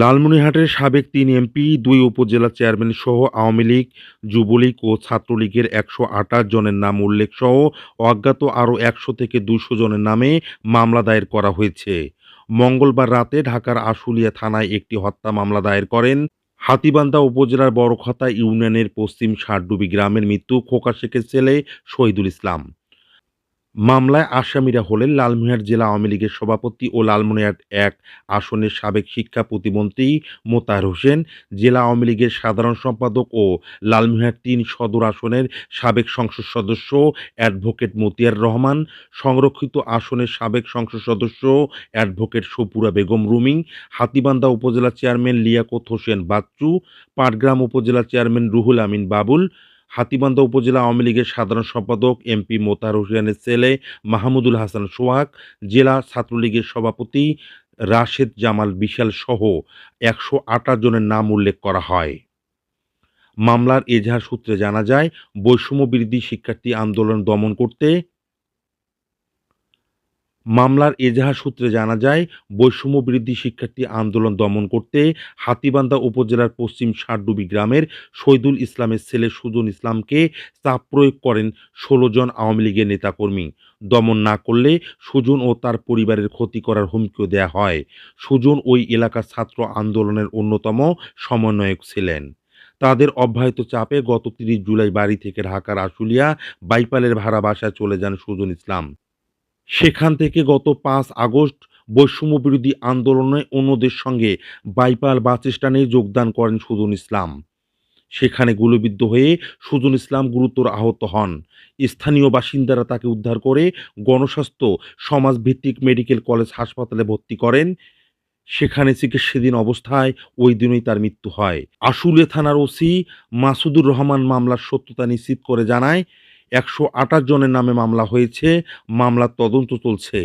লালমনিরহাটের সাবেক তিন এমপি, দুই উপজেলা চেয়ারম্যান সহ আওয়ামী লীগ, যুবলীগ ও ছাত্রলীগের একশো আঠাশ জনের নাম উল্লেখ সহ অজ্ঞাত আরও একশো থেকে দুশো জনের নামে মামলা দায়ের করা হয়েছে। মঙ্গলবার রাতে ঢাকার আশুলিয়া থানায় একটি হত্যা মামলা দায়ের করেন হাতীবান্ধা উপজেলার বড়খতা ইউনিয়নের পশ্চিম ষাটডুবি গ্রামের মৃত্যু খোকা শেখের ছেলে শহীদুল ইসলাম। মামলায় আসামিরা হলেন লালমনিরহাট জেলা আওয়ামী লীগের সভাপতি ও লালমনিরহাট এক আসনের সাবেক শিক্ষা প্রতিমন্ত্রী মোতাহার হোসেন, জেলা আওয়ামী লীগের সাধারণ সম্পাদক ও লালমনিরহাট তিন সদর আসনের সাবেক সংসদ সদস্য অ্যাডভোকেট মতিয়ার রহমান, সংরক্ষিত আসনের সাবেক সংসদ সদস্য advocate Sapura Begum Ruming, Hatibandha upazila chairman Liakat Hossain Bachchu, Patgram upazila chairman Ruhul Amin Babul Hatibandha upazila Awami লীগের সাধারণ সম্পাদক এমপি মোতার হোসেনের ছেলে মাহমুদুল হাসান সোহাগ, জেলা ছাত্রলীগের সভাপতি রাশেদ জামাল বিশাল সহ একশো আটাশ জনের নাম উল্লেখ করা হয়। মামলার এজাহার সূত্রে জানা যায় বৈষম্য বিরোধী শিক্ষার্থী আন্দোলন দমন করতে মামলার এজাহার সূত্রে জানা যায়, বৈষম্য বিরোধী শিক্ষার্থী আন্দোলন দমন করতে হাতীবান্ধা উপজেলার পশ্চিম ষাটডুবি গ্রামের শহীদুল ইসলামের ছেলে সুজন ইসলামকে চাপ প্রয়োগ করেন ষোলো জন আওয়ামী লীগের নেতাকর্মী। দমন না করলে সুজন ও তার পরিবারের ক্ষতি করার হুমকিও দেয়া হয়। সুজন ওই এলাকার ছাত্র আন্দোলনের অন্যতম সমন্বয়ক ছিলেন। তাদের অব্যাহত চাপে গত তিরিশ জুলাই বাড়ি থেকে ঢাকার আশুলিয়া বাইপালের ভাড়া বাসায় চলে যান সুজন ইসলাম। সেখান থেকে গত পাঁচ আগস্ট বৈষম্য বিরোধী আন্দোলনে অন্যদের সঙ্গে বাইপাল বাস যোগদান করেন সুজন ইসলাম। সেখানে গুলিবিদ্ধ হয়ে সুজন ইসলাম গুরুতর আহত হন। স্থানীয় বাসিন্দারা তাকে উদ্ধার করে গণস্বাস্থ্য, সমাজভিত্তিক মেডিকেল কলেজ হাসপাতালে ভর্তি করেন। সেখানে চিকিৎসাধীন অবস্থায় ওই দিনই তার মৃত্যু হয়। আশুলিয়া থানার ওসি মাসুদুর রহমান মামলার সত্যতা নিশ্চিত করে জানায় একশো আঠাশ জনের নামে মামলা হয়েছে। মামলার তদন্ত চলছে।